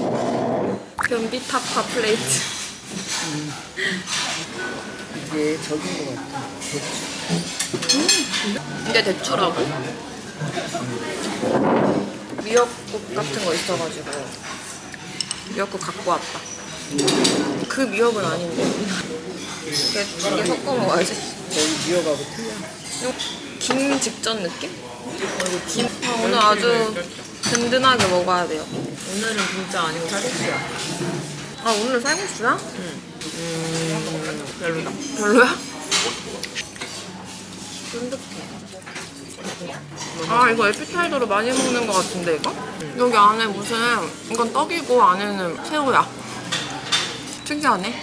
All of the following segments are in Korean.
와우. 변비 타파 플레이트. 이게 적은 것 같아. 이게 대추라고? 미역국 같은 거 있어가지고 미역국 갖고 왔다. 그 미역은 아닌데. 개 섞어 먹어야지. 거의 미역하고 틀려. 김 직전 느낌? 김. 아, 오늘 아주 든든하게 먹어야 돼요. 오늘은 진짜 아니고 살국수야. 아 오늘 쌀국수야? 음, 별로다. 별로야? 아 이거 에피타이저로 많이 먹는 것 같은데 이거? 여기 안에 무슨 이건 떡이고 안에는 새우야. 특이하네.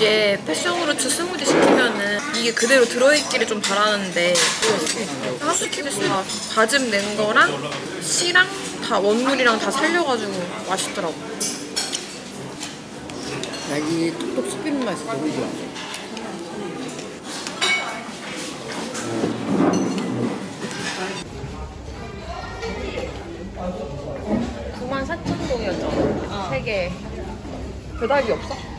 이게 패션후르츠 스무디 시키면은 이게 그대로 들어있기를 좀 바라는데 다 다짐 낸 거랑 씨랑 다 원물이랑 다 살려가지고 맛있더라고. 자기 톡톡 씹히는 맛이 너무 좋아. 94,000동이었잖아. 세 개. 배달비 없어?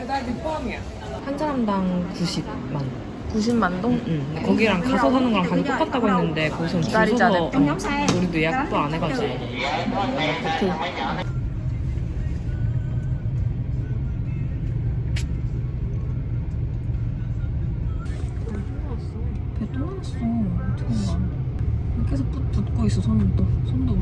배달비 포함이야. 한 사람당 90만. 90만 동? 응. 거기랑 가서 사는 거랑 가격 똑같다고 했는데 거기서는 줄 기다리자, 서서 네. 어, 우리도 예약도 안 해가지고 배또 나왔어. 어떻게 나? 계속 붓, 붓고 있어 손도 손도.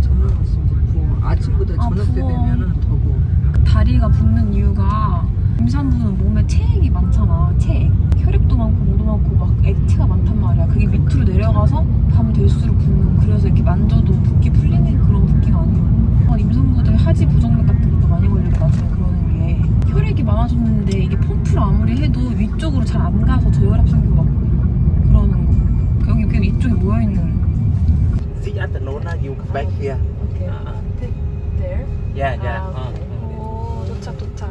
저녁 왔으면 부어. 아침보다 아, 저녁 때. 되면은 더 부어. 다리가 붓는 이유가 임산부는 몸에 체액이 많잖아. 체액. 혈액도 많고 뭐도 많고 막 액체가 많단 말이야. 그게 밑으로 내려가서 밤 될수록 붓는. 그래서 이렇게 만져도 붓기 풀리는 그런 붓기가 아니야. 임산부들 하지 부정맥 같은 것도 많이 걸리고 나중에 그러는 게 혈액이 많아졌는데 이게 펌프를 아무리 해도 위쪽으로 잘 안 가서 저혈압 생기고 막 그러는 거. 여기 그 이쪽에 모여 있는. Sit at the note, you back here. Uh, there? yeah, yeah. Ah, uh, 오, 도착, 도착.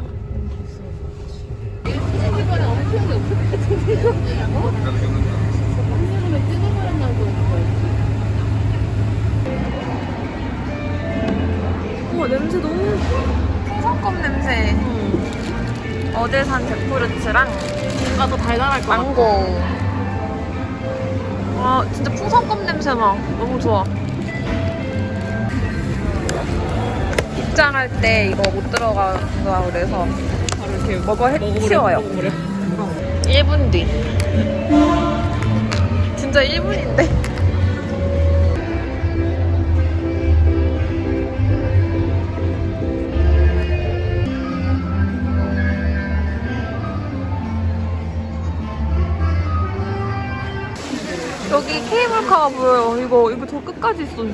우와, 냄새 너무. 풍선껌 냄새. 어제 산 제프루츠랑 뭔가 더 달달할 것 망고. 와, 진짜 풍선껌 냄새 나. 너무 좋아. 입장할 때 이거 못 들어가가 그래서 바로 이렇게 먹어 해 치워요. 먹어버려. 1분 뒤. 진짜 1분인데. 여기 케이블카가 보여요. 이거 이거 저 끝까지 있어.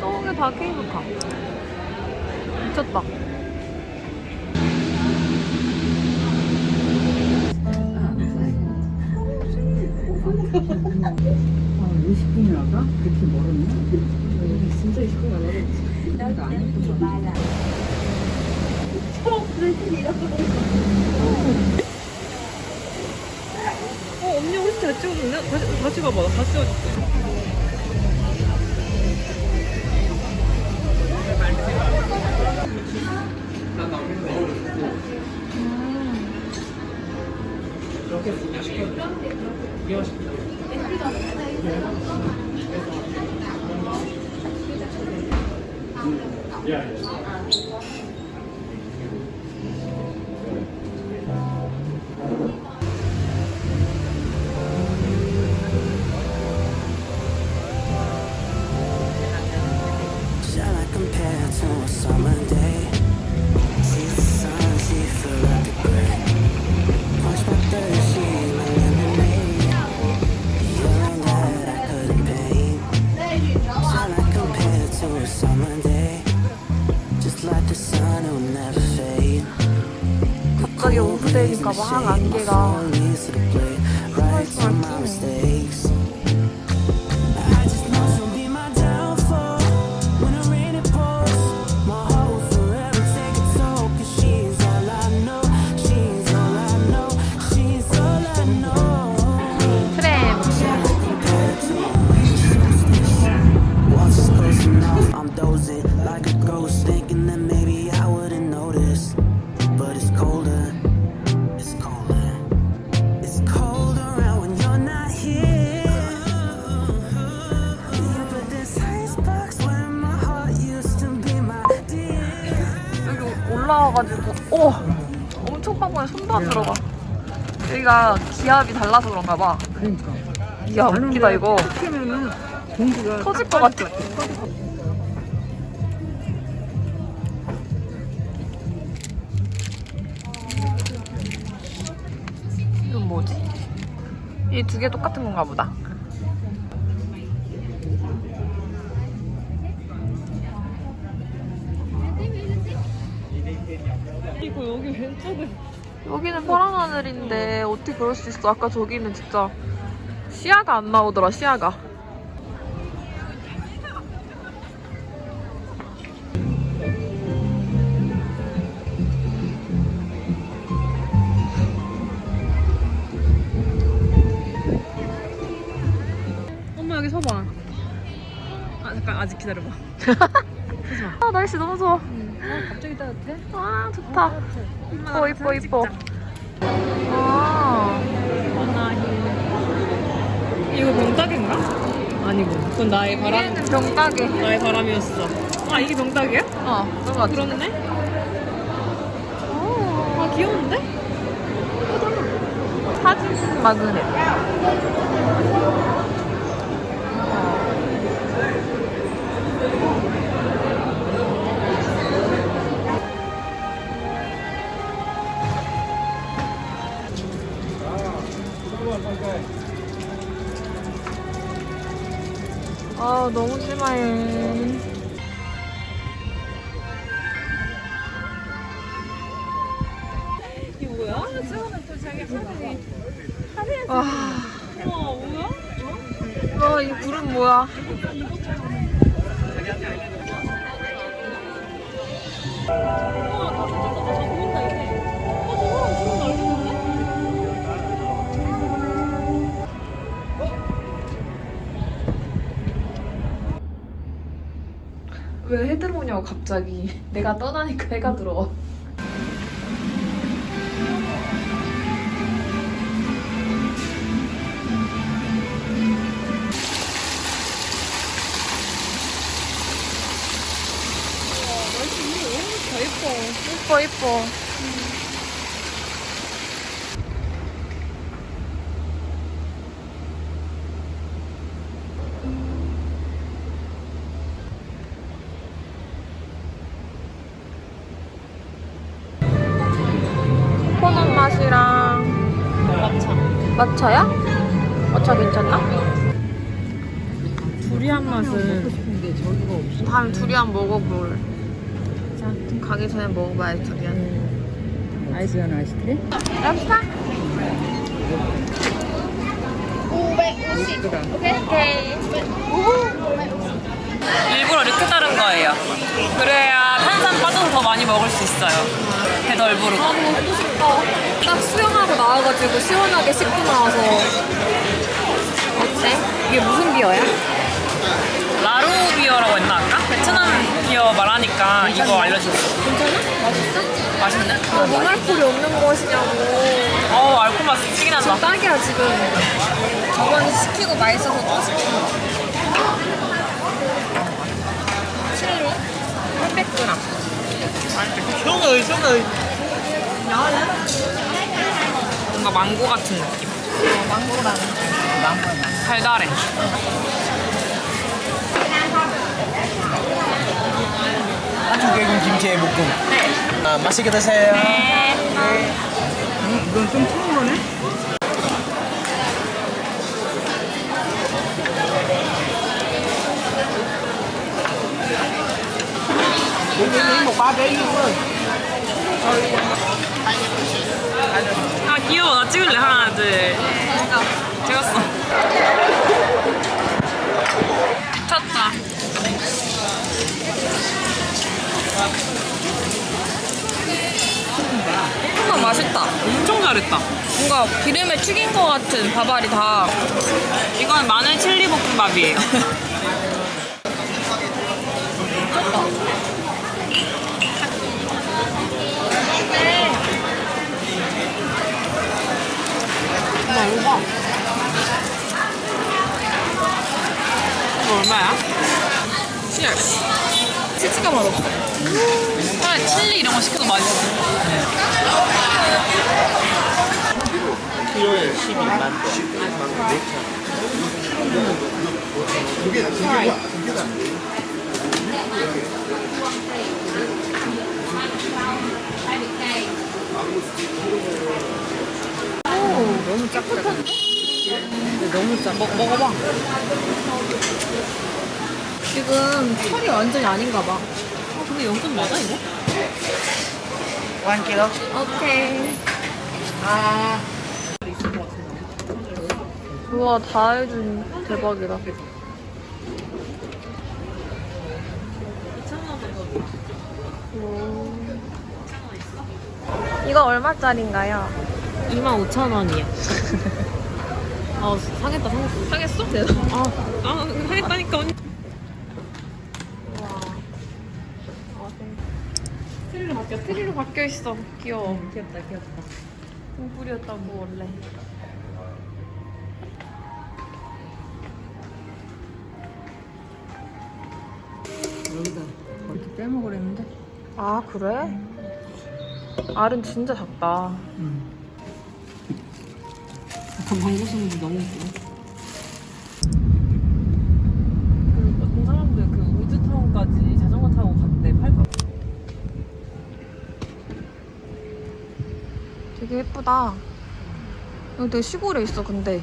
저게 다 케이블카. 미쳤다. 아, 20분이라가? 그렇게 멀었나? 진짜 20분 안 하겠지. 어, 언니 훨씬 잘 찍어줬네? 다시, 다시. 나 다시 찍어줄게. Shall 오프데이인가봐 한 안개가 Right to 오! 엄청 빵빵해 손도 안 들어가. 여기가 기압이 달라서 그런가 봐. 그러니까. 이야 웃기다 이거. 그러면은 공기가 터질 것 같아. 이건 뭐지? 이 두 개 똑같은 건가 보다 이거 여기 왼쪽에 여기는 파란 하늘인데 어떻게 그럴 수 있어? 아까 저기는 진짜 시야가 안 나오더라 시야가. 엄마 여기 서봐 아 잠깐 아직 기다려봐 아 날씨 너무 좋아. 갑자기 따뜻해? 아 좋다. 이뻐 이뻐 이뻐. 아 이거 병따개인가? 아니고 그건 나의 바람 얘는 병따개. 나의 바람이었어 아 이게 병따개야? 어 그런 거 같아. 그렇네 아 귀여운데? 사진 마그넷. 아 너무 심해. 이게 뭐야? 수원은 또 자기 사진이 와, 우와 뭐야? 와, 이 구름 뭐야? 왜 해 들어오냐고 갑자기? 내가 떠나니까 해가 들어와 이뻐? 이뻐 matcha야? matcha 괜찮나? 두리안 맛은. 다음에 두리안 먹어볼 자, 가기 전에 먹어봐야지 두리안 아이스한 아이스크림? 랍스타? 500g. 오케이 일부러 이렇게 자른 거예요 그래야 탄산 빠져서 더 많이 먹을 수 있어요 배덜 부르고 딱 수영하고 나와가지고 시원하게 씻고 나와서 어때? 이게 무슨 비어야? 라루 비어라고 했나 아까? 베트남 비어 말하니까 이거 알려줬어 괜찮아? 맛있어? 맛있네? 어, 노말콜이 없는 것이냐고 어 알코올 맛 쓰긴 한다 딱이야 지금 저번에 시키고 맛있어서 또 시키고 칠리 800g 형의 형의 뭔가 망고 같은 느낌 어, 망고랑 달달해 조개군 김치에 볶음. 아, 맛있게 드세요. 이건 좀 튀는 거네? 아 귀여워. 나 찍을래. 하나 둘 찍었어. 미쳤다. 정말 맛있다. 엄청 잘했다. 뭔가 기름에 튀긴 것 같은 밥알이 다. 이건 마늘 칠리 볶음밥이에요 이거 얼마야? Cheers 치즈가 맛없어 아 차라리 칠리 이런 거 시켜도 맛있어. 키로에 12만 원. 12만 원. 4천 원. 너무 짭짤한데? 너무 짭. 먹, 먹어봐. 지금 털이 완전히 아닌가 봐. 어, 근데 0점 맞아 이거? 1 kilo. 오케이. 아. 우와, 다 해준 대박이다. 이거 얼마짜린가요? 25,000원이야. 아, 상했다, 상했어. 사겠어? 아, 아, 상했다니까, 언니. 트리로 바뀌어, 트리로 바뀌어 있어. 귀여워. 귀엽다, 귀엽다. 동굴이었다고, 원래. 여기다 이렇게 빼먹으랬는데. 아, 그래? 알은 진짜 작다. 약 간 방구수는데 너무 웃기네. 그 어떤 사람들 그 우드타운까지 자전거 타고 갔대, 팔까? 되게 예쁘다. 여기 되게 시골에 있어, 근데.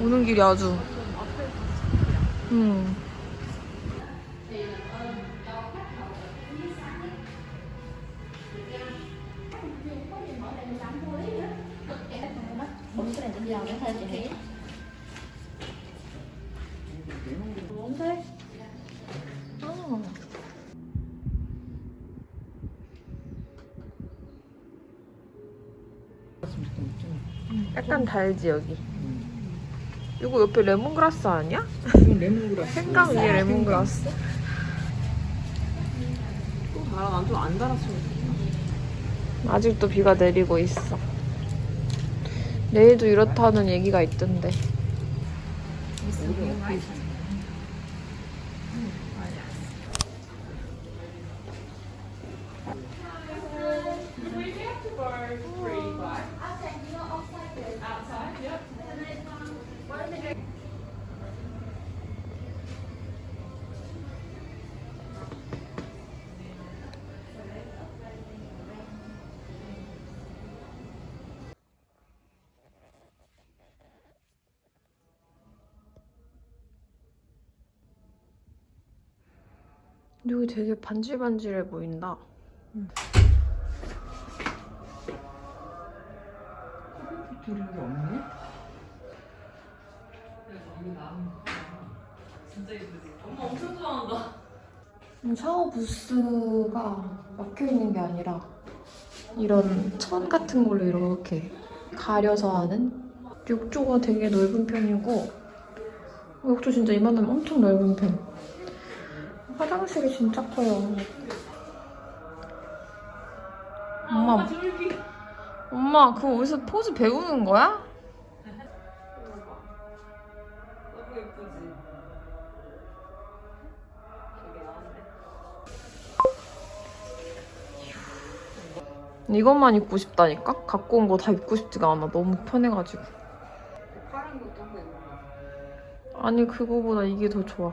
오는 길이 아주. 음. 달지 여기. 이거 옆에 레몬그라스 아니야? 이건 레몬그라스. 생강 위에 레몬그라스? 또 달아, 난좀안 달았으면 좋겠다. 아직도 비가 내리고 있어. 내일도 이렇다는 얘기가 있던데. 여기 되게 반질반질해 보인다. 줄인 게 없네? 샤워 부스가 막혀 있는 게 아니라 이런 천 같은 걸로 이렇게 가려서 하는 욕조가 되게 넓은 편이고 욕조 진짜 이만하면 엄청 넓은 편. 화장실이 진짜 커요. 엄마, 엄마 그거 어디서 포즈 배우는 거야? 이것만 입고 싶다니까? 갖고 온 거 다 입고 싶지가 않아. 너무 편해가지고. 아니 그거보다 이게 더 좋아.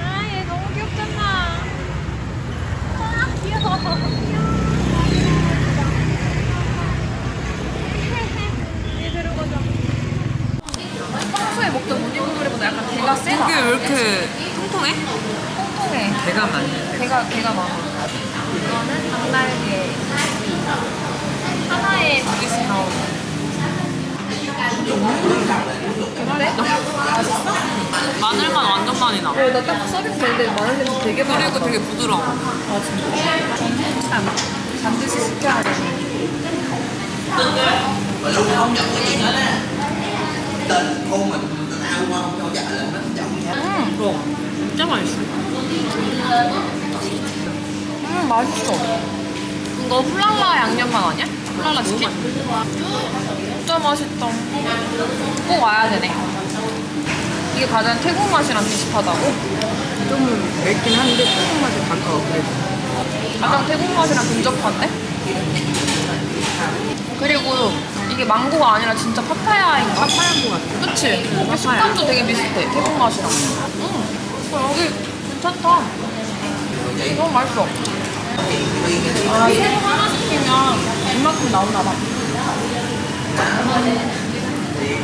아얘 너무 귀엽잖아. 아 귀여워. 평소에 먹던 오니고노리보다 약간 대가 세다. 이게 왜 이렇게 통통해? 통통해. 배가 많네. 개가 개가 많아. 이거는 닭날개. 하나에 두 개씩 나오고. 마늘만 많이 나. 어, 나딱 서빙 되는데 마늘 냄새 되게 많아. 그리고 되게 부드러워. 아 진짜. 참 반드시 시켜야 돼. 음, 진짜 맛있어. 음, 맛있어. 이거 훌랄라 양념만 아니야? 훌랄라 치킨? 진짜 맛있다. 꼭 와야 되네. 이게 가장 태국 맛이랑 비슷하다고? 좀 맵긴 한데 조금 맛이 가까워 그래도 가장 태국 맛이랑 근접한데? 그리고 이게 망고가 아니라 진짜 파파야인가? 파파야인 것 같아 그치? 이게 식감도 되게 비슷해. 태국 맛이랑. 음, 어, 여기 괜찮다. 너무 맛있어. 아, 새우 하나 시키면 이만큼 나오나 봐.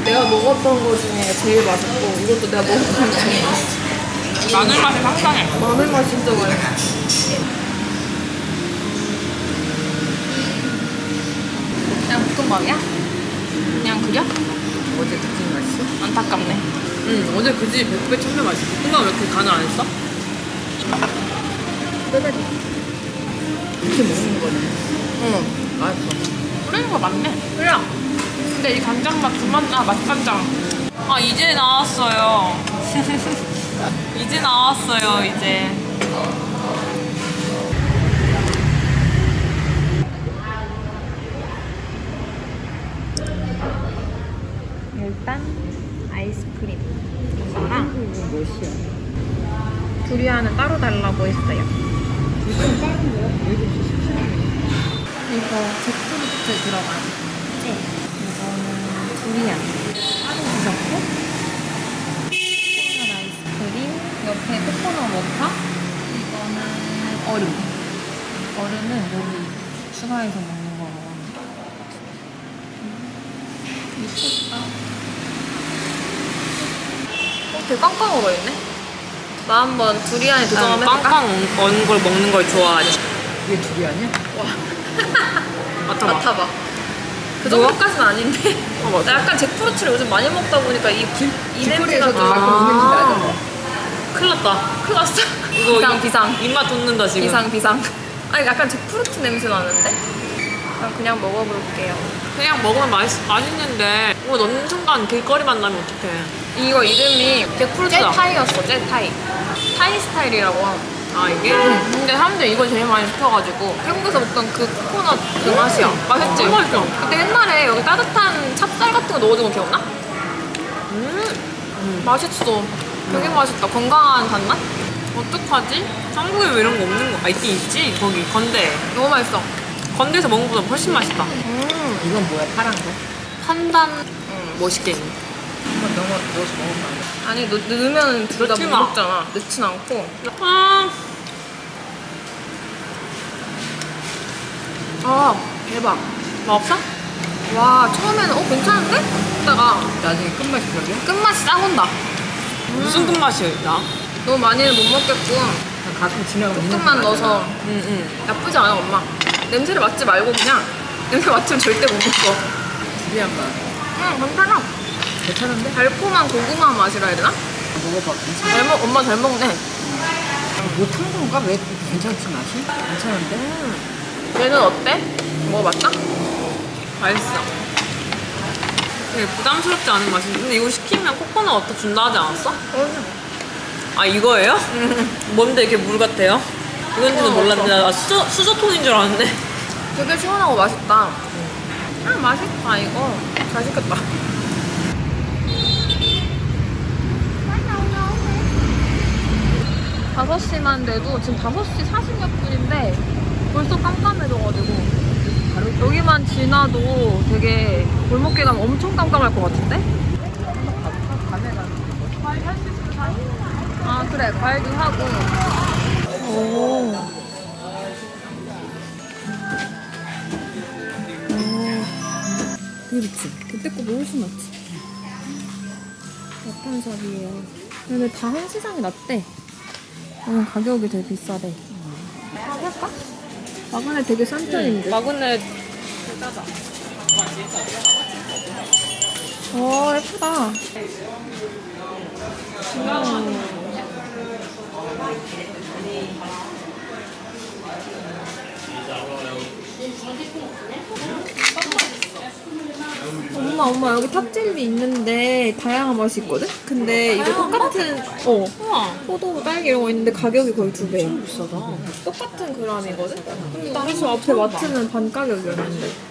내가 먹었던 거 중에 제일 맛있고 이것도 내가 먹었던 거 중에 맛있어. 마늘 맛이 상당해. 마늘 맛 진짜 맛있어. 그냥 볶음밥이야? 그냥 그려? 어제 느낌 맛있어? 안타깝네. 응, 어제 그지 100배 천배 맛있어. 볶음밥 왜 이렇게 간을 안 했어? 이렇게 먹는 거네 응. 맛있어 뿌리는 거 맞네. 그래. 근데 이 간장 맛 그만 나, 맛간장. 아, 이제 나왔어요. 이제 나왔어요, 이제. 일단 아이스크림 이거랑? 두리안은 따로 달라고 했어요. 이거 들어간 네. 두리안 따로 주셨고 코코넛 아이스크림 옆에 코코넛 워터 이거는 얼음 얼음은 여기 추가해서 먹는 거라고 합니다. 미쳤다. 어, 되게 깡깡 얼어있네. 나 한번 두리안에 도전 한번 해볼까? 빵빵 언걸 먹는 걸 좋아하지. 이게 둘이 아니야? 맡아봐. 맡아봐. 그 정도까지는 아닌데. 어, 맞아. 나 약간 잭프루트를 요즘 많이 먹다 보니까 이, 이 냄새가 길거리에서도 좀. 가끔 있는 줄 알잖아 큰일 났다. 큰일 났어. 이거 비상, 이거 비상. 입맛 돋는다, 지금. 비상, 비상. 아니, 약간 잭프루트 냄새 나는데? 그냥, 그냥 먹어볼게요. 그냥 먹으면 맛있, 맛있는데, 이거 넣는 순간 길거리 만나면 어떡해. 이거 이름이 잭프루트다. 제 타이였어, 제 타이. 타이 스타일이라고 하고. 아, 이게? 근데 사람들이 이걸 제일 많이 시켜가지고 태국에서 먹던 그 코코넛 그 맛이야. 맛있지? 어, 맛있어. 근데 옛날에 여기 따뜻한 찹쌀 같은 거 넣어준 거 기억나? 음, 맛있어. 되게 맛있다. 건강한 단맛? 어떡하지? 한국에 왜 이런 거 없는 거? 아, 있긴 있지? 거기, 건대. 너무 맛있어. 건대에서 먹은 것보다 훨씬 맛있다. 음. 이건 뭐야 파란 거? 판단, 멋있게 있네. 한번 넣어, 넣어서 먹어봐 아니 넣, 넣으면 둘다 넣지 못 마. 먹잖아. 넣진 않고. 아, 아 대박. 맛없어? 와 처음에는 어 괜찮은데? 했다가 나중에 끝맛이 별로야? 끝맛이 싸운다. 무슨 끝맛이야, 나? 너무 많이는 못 먹겠고 난 가끔 지나가면 조금만 거 넣어서 응, 응. 나쁘지 않아 엄마. 냄새를 맡지 말고 그냥 냄새 맡으면 절대 못 먹어. 두리안 맛응 괜찮아. 괜찮은데? 달콤한 고구마 맛이라 해야 되나? 먹어봐 괜찮아 잘 먹, 엄마 잘 먹네. 못한 건가? 왜 이렇게 괜찮지 맛이? 괜찮은데? 얘는 어때? 먹어봤다? 맛있어. 되게 부담스럽지 않은 맛인데. 근데 이거 시키면 코코넛 워터 준다 하지 않았어? 아, 이거예요? 뭔데 이렇게 물 같아요? 이건지는 몰랐는데, 나 수저, 수저통인 줄 알았는데. 되게 시원하고 맛있다. 아 맛있다 이거. 잘 시켰다. 다섯 시만 돼도 지금 다섯 시 40몇 분인데 벌써 깜깜해져가지고 여기만 지나도 되게 골목길 가면 엄청 깜깜할 것 같은데? 아 그래 과일도 하고 오. 그렇지. 그때 거보다 훨씬 낫지. 약간샵이에요. 근데 다 한시장이 낫대. 오늘 가격이 되게 비싸대. 사볼까? 마그네 되게 싼 편인데. 마그네 어, 예쁘다. 엄마 엄마 엄마 여기 탑젤리 있는데 다양한 맛이 있거든? 근데 이거 똑같은 어. 포도 딸기 이런 거 있는데 가격이 거의 두 배. 비싸다. 똑같은 그람이거든? 근데 집 앞에 마트는 반 가격이었는데.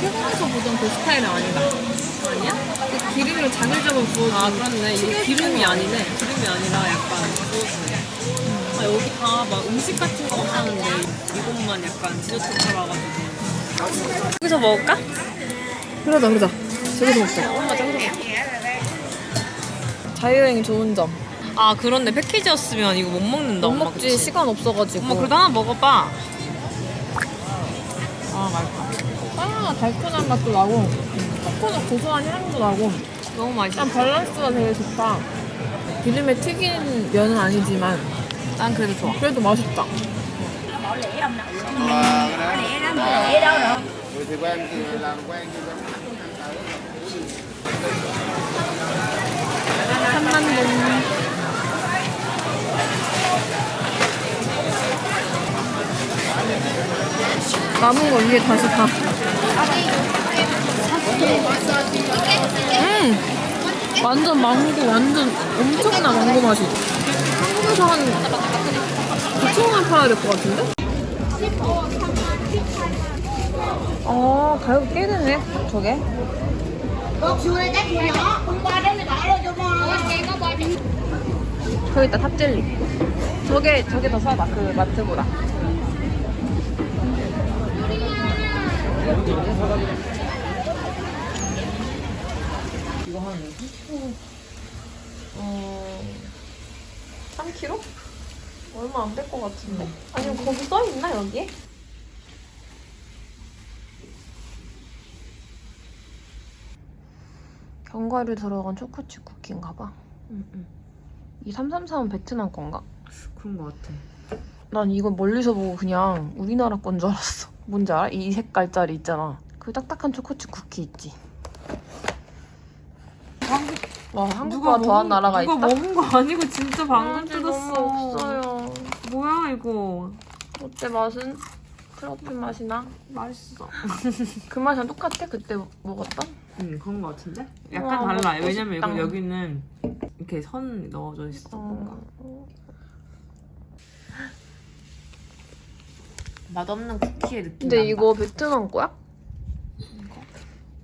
태국에서 보던 그 스타일은 아니다. 아니야? 그 기름을 자글자글 부어주는 아 그렇네. 이게 기름이 아니네. 기름이 아니라 약간 소스. 아 여기 다 막 음식 같은 거 하는데 이것만 약간 디저트 팔아가지고. 여기서 먹을까? 그러자 그러자. 저기서 먹자. 엄마 저기서 먹자. 자유여행 좋은 점. 아 그런데 패키지였으면 이거 못 먹는다. 못 먹지? 시간 없어가지고. 엄마 그래도 하나 먹어봐. 아 맛있다. 바나나 달콤한 맛도 나고 코코넛 고소한 향도 나고 너무 맛있어. 일단 밸런스가 되게 좋다. 기름에 튀긴 면은 아니지만 난 그래도 좋아. 그래도 맛있다. Người thì quen thì làm quen thì 남은 거 위에 다시 다. 음! 완전 망고, 완전 엄청나 망고 맛이. 한국에서 한 9천원 팔아야 될 것 같은데? 어, 가격 꽤 되네, 저게. 저기 있다 탑젤리 저게 저게 더 싸다 그 마트보다 이거 한 3kg? 어... 3kg? 얼마 안 될 것 같은데 아니면 거기 써있나 여기에? 견과류 들어간 초코칩 쿠키인가 봐이 333은 베트남 건가? 그런 거 같아. 난 이거 멀리서 보고 그냥 우리나라 건 줄 알았어. 뭔지 알아? 이 색깔짜리 있잖아. 그 딱딱한 초코칩 쿠키 있지. 와, 한국보다 더한 나라가 있다. 누가 먹은 거 아니고 진짜 방금 아직 뜯었어. 없어요. 뭐야 이거? 어때 맛은? 트러플 맛이 나? 맛있어. 그 맛이랑 똑같아? 그때 먹었던? 응 그런 거 같은데? 우와, 약간 달라. 먹고 왜냐면 싶다. 이거 여기는 이렇게 선 넣어져 있어. 뭔가. 어. 맛없는 쿠키의 느낌. 근데 이거 베트남 거야?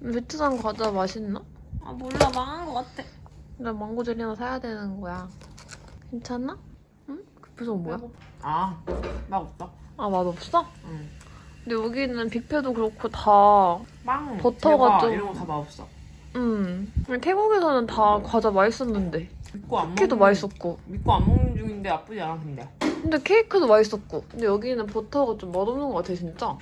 베트남 과자 맛있나? 아 몰라 망한 거 같아. 나 망고 젤리 하나 사야 되는 거야. 괜찮나? 응? 그 표정 뭐야? 아 맛 없어. 아 맛없어? 응. 근데 여기는 뷔페도 그렇고 다 빵, 버터가 대박 좀- 이런 거 다 맛없어. 음. 태국에서는 다 과자 맛있었는데 믿고 안 쿠키도 먹는 맛있었고 믿고 안 먹는 중인데 나쁘지 않아 근데. 근데 케이크도 맛있었고 근데 여기는 버터가 좀 맛없는 것 같아 진짜